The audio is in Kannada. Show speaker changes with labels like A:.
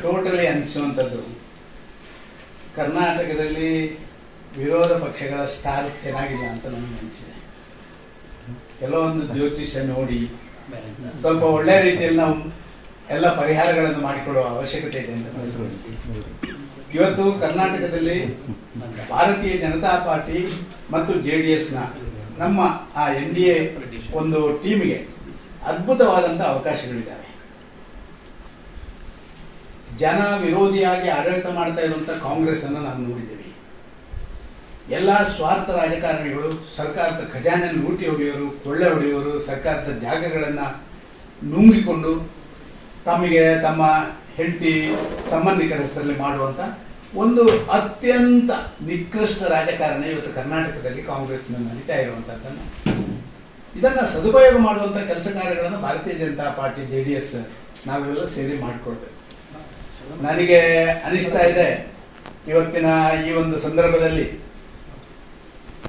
A: ಟೋಟಲಿ ಅನಿಸುವಂಥದ್ದು. ಕರ್ನಾಟಕದಲ್ಲಿ ವಿರೋಧ ಪಕ್ಷಗಳ ಸ್ಟಾರ್ ಚೆನ್ನಾಗಿಲ್ಲ ಅಂತ ನನಗೆ ಅನಿಸಿದೆ. ಕೆಲವೊಂದು ಜ್ಯೋತಿಷ್ಯ ನೋಡಿ, ಸ್ವಲ್ಪ ಒಳ್ಳೆಯ ರೀತಿಯಲ್ಲಿ ನಾವು ಎಲ್ಲ ಪರಿಹಾರಗಳನ್ನು ಮಾಡಿಕೊಳ್ಳುವ ಅವಶ್ಯಕತೆ ಇದೆ ಅಂತ. ಇವತ್ತು ಕರ್ನಾಟಕದಲ್ಲಿ ಭಾರತೀಯ ಜನತಾ ಪಾರ್ಟಿ ಮತ್ತು ಜೆ ಡಿ ಎಸ್ನ ನಮ್ಮ ಆ ಎನ್ ಡಿ ಎ ಒಂದು ಟೀಮಿಗೆ ಅದ್ಭುತವಾದಂಥ ಅವಕಾಶಗಳಿದ್ದಾವೆ. ಜನ ವಿರೋಧಿಯಾಗಿ ಆಡಳಿತ ಮಾಡ್ತಾ ಇರುವಂಥ ಕಾಂಗ್ರೆಸ್ ಅನ್ನು ನಾವು ನೋಡಿದ್ದೀವಿ. ಎಲ್ಲ ಸ್ವಾರ್ಥ ರಾಜಕಾರಣಿಗಳು, ಸರ್ಕಾರದ ಖಜಾನೆ ಲೂಟಿ ಹೊಡೆಯೋರು, ಕೊಳ್ಳೆ ಹೊಡೆಯೋರು, ಸರ್ಕಾರದ ಜಾಗಗಳನ್ನು ನುಂಗಿಕೊಂಡು ತಮಗೆ ತಮ್ಮ ಹೆಂಡತಿ ಸಂಬಂಧಿಕರ ಹೆಸರಲ್ಲಿ ಮಾಡುವಂಥ ಒಂದು ಅತ್ಯಂತ ನಿಕೃಷ್ಟ ರಾಜಕಾರಣ ಇವತ್ತು ಕರ್ನಾಟಕದಲ್ಲಿ ಕಾಂಗ್ರೆಸ್ನ ನಡೀತಾ ಇರುವಂಥದ್ದನ್ನು ಇದನ್ನು ಸದುಪಯೋಗ ಮಾಡುವಂಥ ಕೆಲಸ ಕಾರ್ಯಗಳನ್ನು Bharatiya Janata Party, J D S ನಾವೆಲ್ಲ ಸೇರಿ ಮಾಡಿಕೊಳ್ಬೇಕು. ನನಗೆ ಅನಿಸ್ತಾ ಇದೆ ಇವತ್ತಿನ ಈ ಒಂದು ಸಂದರ್ಭದಲ್ಲಿ.